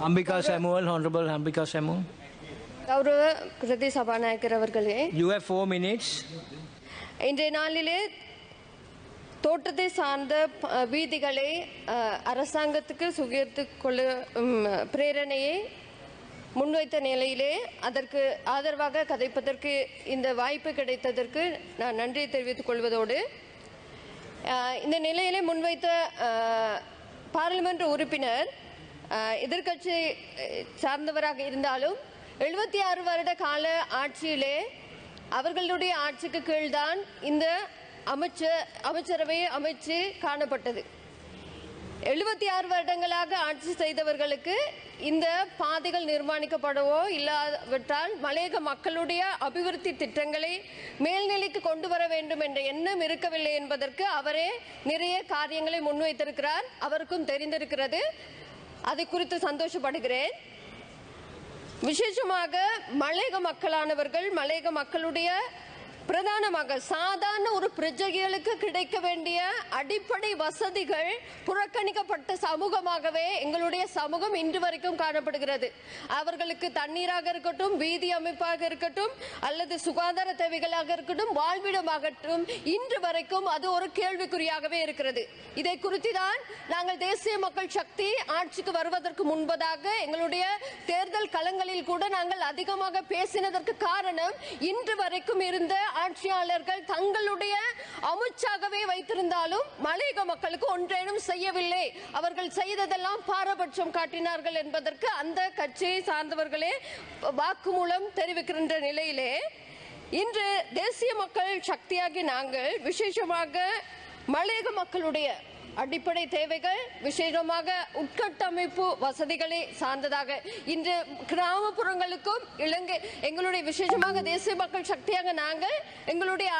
Ambika Samuel, Honorable Ambika Samuel. கௌரவ பிரதி சபாநாயகர் அவர்களே You have four minutes. இன்றைய நாளிலே தோட்டத்தை சார்ந்த வீதிகளை அரசாங்கத்துக்கு சுகிர்த்து கொள்ள பிரேரணையை முன்வைத்த நிலையிலே அதற்கு ஆதரவாக கதைப்பதற்கு இந்த வாய்ப்பு கிடைத்ததற்கு நான் நன்றி தெரிவித்துக் கொள்வதோடு இந்த நிலையிலே முன்வைத்த பாராளுமன்ற உறுப்பினர் எதிர்கட்சி எதிர்க்கட்சி சார்ந்தவராக இருந்தாலும் எழுபத்தி ஆறு வருட கால ஆட்சியிலே அவர்களுடைய ஆட்சிக்கு கீழ்தான் இந்த அமைச்சர் அமைச்சரவை அமைச்சு காணப்பட்டது. எழுபத்தி ஆறு வருடங்களாக ஆட்சி செய்தவர்களுக்கு இந்த பாதைகள் நிர்மாணிக்கப்படவோ இல்லாவிட்டால் மலையக மக்களுடைய அபிவிருத்தி திட்டங்களை மேல்நிலைக்கு கொண்டு வர வேண்டும் என்ற எண்ணம் இருக்கவில்லை என்பதற்கு அவரே நிறைய காரியங்களை முன்வைத்திருக்கிறார். அவருக்கும் தெரிந்திருக்கிறது. அதை குறித்து சந்தோஷப்படுகிறேன். விசேஷமாக மலையக மக்களானவர்கள் மலையக மக்களுடைய பிரதானமாக சாதாரண ஒரு பிரஜைகளுக்கு கிடைக்க வேண்டிய அடிப்படை வசதிகள் புறக்கணிக்கப்பட்ட சமூகமாகவே எங்களுடைய சமூகம் இன்று வரைக்கும் காணப்படுகிறது. அவர்களுக்கு தண்ணீராக இருக்கட்டும் வீதி அமைப்பாக இருக்கட்டும் அல்லது சுகாதார தேவைகளாக இருக்கட்டும் வாழ்விடமாகட்டும் இன்று வரைக்கும் அது ஒரு கேள்விக்குறியாகவே இருக்கிறது. இதை குறித்து தான் நாங்கள் தேசிய மக்கள் சக்தி ஆட்சிக்கு வருவதற்கு முன்பதாக எங்களுடைய தேர்தல் களங்களில் கூட நாங்கள் அதிகமாக பேசினதற்கு காரணம் இன்று வரைக்கும் இருந்த ஆட்சியாளர்கள் தங்களுடைய அமுச்சாகவே வைத்திருந்தாலும் மலையக மக்களுக்கு ஒன்றேனும் செய்யவில்லை. அவர்கள் செய்ததெல்லாம் பாரபட்சம் காட்டினார்கள் என்பதற்கு அந்த கட்சியை சார்ந்தவர்களே வாக்குமூலம் தெரிவிக்கின்ற நிலையிலே இன்று தேசிய மக்கள் சக்தியாகி நாங்கள் விசேஷமாக மலையக மக்களுடைய அடிப்படை தேவைகள் விசேஷமாக உட்கட்டமைப்பு வசதிகளை சார்ந்ததாக. இன்று கிராமப்புறங்களுக்கும் இலங்கை எங்களுடைய விசேஷமாக தேசிய மக்கள் சக்தியாக நாங்கள் எங்களுடைய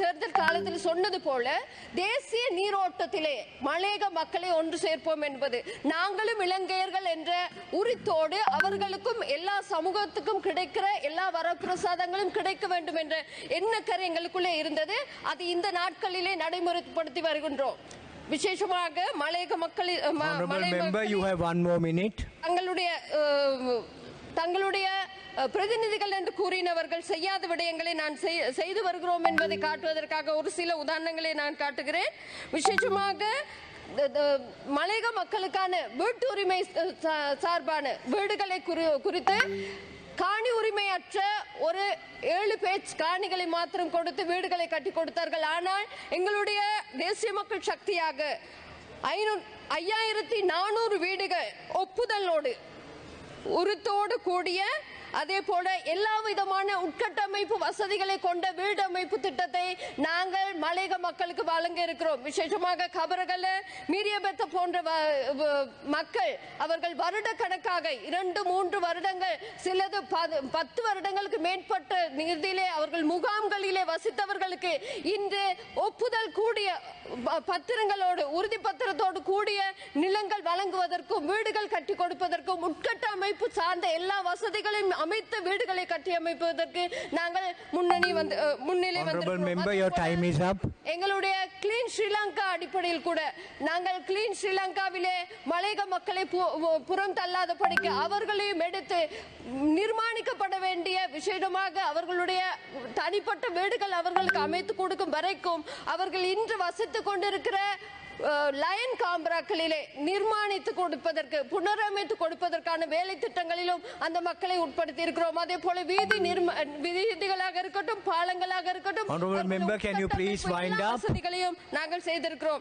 தேர்தல் காலத்தில் சொன்னது போல தேசிய நீரோட்டத்திலே மலையக மக்களை ஒன்று சேர்ப்போம் என்பது. நாங்களும் இலங்கையர்கள் என்ற உரித்தோடு அவர்களுக்கும் எல்லா சமூகத்துக்கும் கிடைக்கிற எல்லா வரப்பிரசாதங்களும் கிடைக்க வேண்டும் என்ற எண்ணக்கரை எங்களுக்குள்ளே இருந்தது. அது இந்த நாட்களிலே நடைமுறைப்படுத்தி வருகின்றோம். விசேஷமாக மலையக மக்கள். தங்களுடைய தங்களுடைய பிரதிநிதிகள் என்று கூறினவர்கள் செய்யாத விடயங்களை நான் செய்- செய்து வருகிறோம் என்பதை காட்டுவதற்காக ஒரு சில உதாரணங்களை நான் காட்டுகிறேன் விசேஷமாக மலையக மக்களுக்கான வீட்டு உரிமை சார்பான வீடுகளை குறி- குறித்து காணி உரிமையற்ற ஒரு ஏழு பேச் காணிகளை மாத்திரம் கொடுத்து வீடுகளை கட்டி கொடுத்தார்கள். ஆனால் எங்களுடைய தேசிய மக்கள் சக்தியாக ஐநூறு ஐயாயிரத்தி நானூறு வீடுகள் ஒப்புதலோடு உருத்தோடு கூடிய அதே போல எல்லா விதமான உட்கட்டமைப்பு வசதிகளை கொண்ட வீடு அமைப்பு திட்டத்தை நாங்கள் மலையக மக்களுக்கு வழங்க இருக்கிறோம். விசேஷமாக கபரகல மீரியபெத்த போன்ற வ- மக்கள் அவர்கள் வருட கணக்காக இரண்டு மூன்று வருடங்கள் சிலது பது- பத்து வருடங்களுக்கு மேற்பட்ட நிதியிலே அவர்கள் முகாம்களிலே வசித்தவர்களுக்கு இன்று ஒப்புதல் கூடிய பத்திரங்களோடு உறுதி பத்திரத்தோடு கூடிய நிலங்கள் வழங்குவதற்கும் வீடுகள் கட்டி கொடுப்பதற்கும் உட்கட்ட அமைப்பு சார்ந்த எல்லா வசதிகளையும் அமைத்த வீடுகளை கட்டி அமைப்பதற்கு நாங்கள் முன்னணி வந்து முன்னிலை up. எங்களுடைய கிளீன் ஸ்ரீலங்கா அடிப்படையில் கூட நாங்கள் கிளீன் ஸ்ரீலங்காவிலே மலையக மக்களை புறம் தள்ளாத படிக்க அவர்களையும் எடுத்து நிர்மாணிக்கப்பட வேண்டிய விசேடமாக அவர்களுடைய தனிப்பட்ட வீடுகள் அவர்களுக்கு அமைத்து கொடுக்கும் வரைக்கும் அவர்கள் இன்று வசித்துக் கொண்டிருக்கிற லயன் காம்பராக்களிலே நிர்மாணித்து கொடுப்பதற்கு புனரமைத்து கொடுப்பதற்கான வேலை திட்டங்களிலும் அந்த மக்களை உட்படுத்தி இருக்கிறோம் அதே போல வீதி வீதிகளாக இருக்கட்டும் பாலங்களாக இருக்கட்டும்? வசதிகளையும் நாங்கள் செய்திருக்கிறோம்